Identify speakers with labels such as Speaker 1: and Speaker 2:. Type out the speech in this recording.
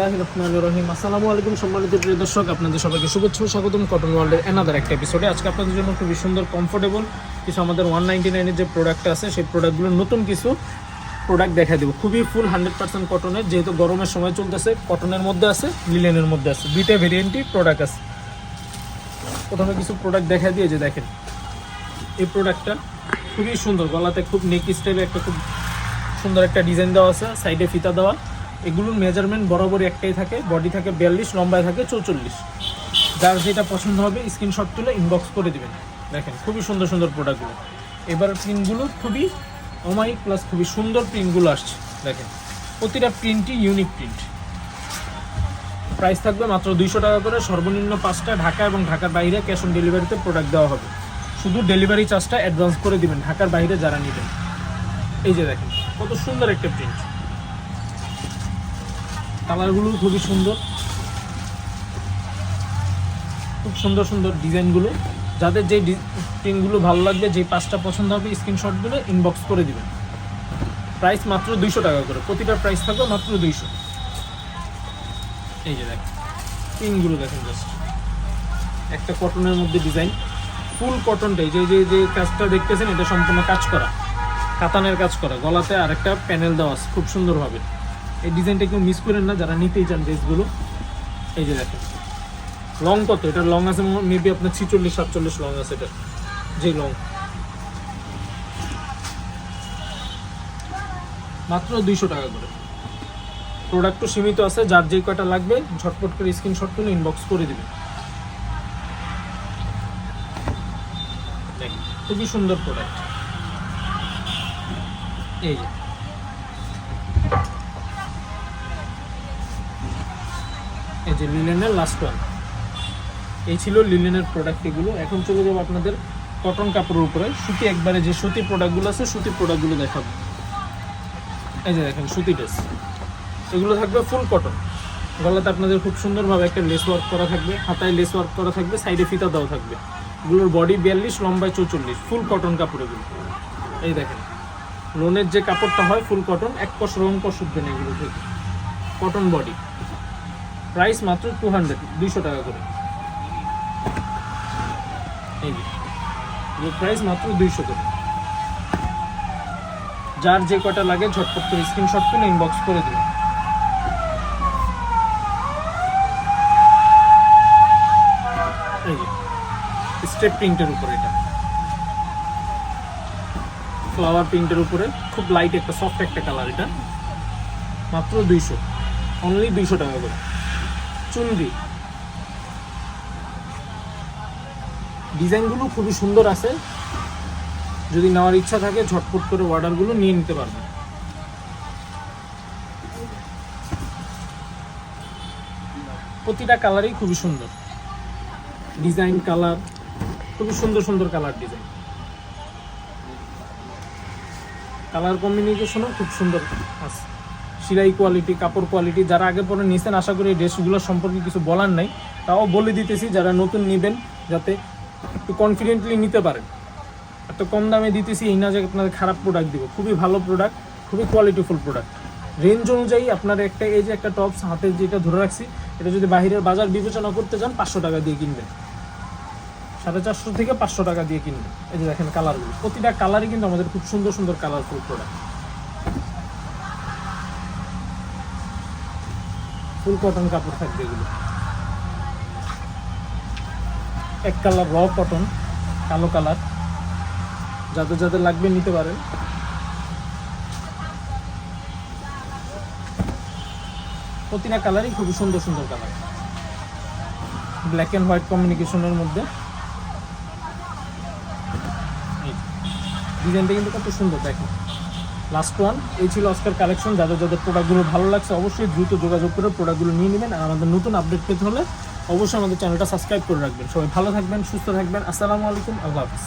Speaker 1: বিসমিল্লাহ রহমান রহিম। আসসালামু আলাইকুম সম্মানিত প্রিয় দর্শক, আপনাদের সবাইকে শুভেচ্ছা স্বাগতম কটন ওয়ার্ল্ডের এনাদার একটা এপিসোডে আজকে আপনাদের জন্য খুবই সুন্দর কমফোর্টেবল কিছু আমাদের ওয়ান নাইনটি নাইনের যে প্রোডাক্ট আছে, সেই প্রোডাক্টগুলোর নতুন কিছু প্রোডাক্ট দেখা দেবো। খুবই ফুল হান্ড্রেড পার্সেন্ট কটনের যেহেতু গরমের সময় চলতেছে কটনের মধ্যে আছে লিলেনের মধ্যে আছে, দুইটা ভেরিয়েন্টই প্রোডাক্ট আছে। প্রথমে কিছু প্রোডাক্ট দেখা দিয়ে যে দেখেন, এই প্রোডাক্টটা খুবই সুন্দর, গলাতে খুব নেক স্টাইলে একটা খুব সুন্দর একটা ডিজাইন দেওয়া আছে সাইডে ফিতা দেওয়া। এগুলোর মেজারমেন্ট বরাবরই একটাই থাকে বডি থাকে বিয়াল্লিশ, লম্বায় থাকে চৌচল্লিশ। যার যেটা পছন্দ হবে স্ক্রিনশট তুলে ইনবক্স করে দিবেন। দেখেন, খুবই সুন্দর সুন্দর প্রোডাক্টগুলো এবার প্রিন্টগুলো খুবই অমায়িক প্লাস খুবই সুন্দর প্রিন্টগুলো আসছে। দেখেন, প্রতিটা প্রিন্টই ইউনিক প্রিন্ট প্রাইস থাকবে মাত্র দুইশো টাকা করে, সর্বনিম্ন পাঁচটা ঢাকা এবং ঢাকার বাইরে ক্যাশ অন ডেলিভারিতে প্রোডাক্ট দেওয়া হবে। শুধু ডেলিভারি চার্জটা অ্যাডভান্স করে দিবেন, ঢাকার বাইরে যারা নেবেন। এই যে দেখেন, কত সুন্দর একটা প্রিন্ট কালারগুলো খুবই সুন্দর। খুব সুন্দর সুন্দর ডিজাইনগুলো। যাদের যে প্রিন্টগুলো ভালো লাগবে যে পাঁচটা পছন্দ হবে, স্ক্রিনশটগুলো ইনবক্স করে দিবেন। প্রাইস মাত্র দুইশো টাকা করে। প্রতিটা প্রাইস থাকবে মাত্র দুইশো। এই যে দেখেন, প্রিন্টগুলো দেখেন জাস্ট একটা কটনের মধ্যে ডিজাইন ফুল কটনটাই যে যে যে কাজটা দেখতেছেন, এটা সম্পূর্ণ কাজ করা। কাতানের কাজ করা। গলাতে আরেকটা প্যানেল দেওয়া আছে, খুব সুন্দরভাবে। এই ডিজাইনটা কেউ মিস করেন না যারা নিতেই চান ড্রেসগুলো এই যে দেখেন। লং কত? এটা লং আছে মেবি আপনার ছিচল্লিশ সাতচল্লিশ লং আছে এটা যে লং মাত্র দুইশো টাকা করে। প্রোডাক্টও সীমিত আছে যার যে কয়টা লাগবে ঝটপট করে স্ক্রিনশট তুলে ইনবক্স করে দেখেন, খুবই সুন্দর প্রোডাক্ট এই যে। এই যে লিলেনের লাস্ট ওয়ান এই ছিল লিলেনের প্রোডাক্ট এগুলো। এখন চলে যাব আপনাদের কটন কাপড়ের উপরে। সুতি একবারে যে সুতি প্রোডাক্টগুলো আছে, সুতি প্রোডাক্টগুলো দেখাবো। এই যে দেখেন, সুতি ড্রেস এগুলো থাকবে ফুল কটন গলাতে আপনাদের খুব সুন্দরভাবে একটা লেস ওয়ার্ক করা থাকবে, হাতায় লেস ওয়ার্ক করা থাকবে সাইডে ফিতা দেওয়া থাকবে। এগুলোর বডি বিয়াল্লিশ লম্বায় চৌচল্লিশ। ফুল কটন কাপড় এগুলো। এই দেখেন লোনের যে কাপড়টা হয় ফুল কটন এক কষ রং কষ উঠবে না এগুলো থেকে কটন বডি প্রাইস মাত্র টু হান্ড্রেড দুইশো টাকা করে। প্রাইস মাত্র দুইশো করে। যার যে কটা লাগে ঝটপট করে স্ক্রিনশট তুলে ইনবক্স করে যে স্টেপ প্রিন্টের উপরে এটা। ফ্লাওয়ার প্রিন্টের উপরে, খুব লাইট একটা সফট একটা কালার এটা। মাত্র দুইশো অনলি দুইশো টাকা করে। চুনরি। ডিজাইনগুলো খুবই সুন্দর আছে। যদি নেওয়ার ইচ্ছা থাকে, ঝটপট করে অর্ডারগুলো নিয়ে নিতে পারবেন। প্রতিটা কালারই খুবই সুন্দর। ডিজাইন, কালার, খুবই সুন্দর সুন্দর কালার ডিজাইন। কালার কম্বিনেশনও খুব সুন্দর আছে। সিলাই কোয়ালিটি কাপড় কোয়ালিটি যারা আগে পরে নিছেন, আশা করি এই ড্রেসগুলো সম্পর্কে কিছু বলার নাই। তাও বলে দিতেছি, যারা নতুন নেবেন, যাতে একটু কনফিডেন্টলি নিতে পারেন। এত কম দামে দিতেছি, এই না যে আপনাদের খারাপ প্রোডাক্ট দিব। খুবই ভালো প্রোডাক্ট খুবই কোয়ালিটিফুল প্রোডাক্ট রেঞ্জ অনুযায়ী আপনার একটা, এই যে একটা টপস হাতে যেটা ধরে রাখছি, এটা যদি বাইরের বাজার বিবেচনা করতে চান, পাঁচশো টাকা দিয়ে কিনবেন। সাড়ে চারশো থেকে পাঁচশো টাকা দিয়ে কিনবেন। এই যে দেখেন কালারগুলো প্রতিটা কালারই কিন্তু আমাদের খুব সুন্দর সুন্দর কালারফুল প্রোডাক্ট ফুল কটন কাপড় থাকবে এগুলো। এক কালার র কটন কালো কালার। যাদের যাদের লাগবে নিতে পারেন। প্রতিটা কালারই খুবই সুন্দর সুন্দর কালার। ব্ল্যাক অ্যান্ড হোয়াইট কমিউনিকেশনের মধ্যে। ডিজাইনটা কিন্তু কত সুন্দর দেখেন। লাস্ট ওয়ান এই ছিল অস্কার কালেকশন যাদের যাদের প্রোডাক্টগুলো ভালো লাগছে, অবশ্যই দ্রুত যোগাযোগ করে প্রোডাক্টগুলো নিয়ে নেবেন। আর আমাদের নতুন আপডেট পেতে হলে অবশ্যই আমাদের চ্যানেলটা সাবস্ক্রাইব করে রাখবেন। সবাই ভালো থাকবেন, সুস্থ থাকবেন। আসসালামু আলাইকুম, আল্লাহ হাফিজ।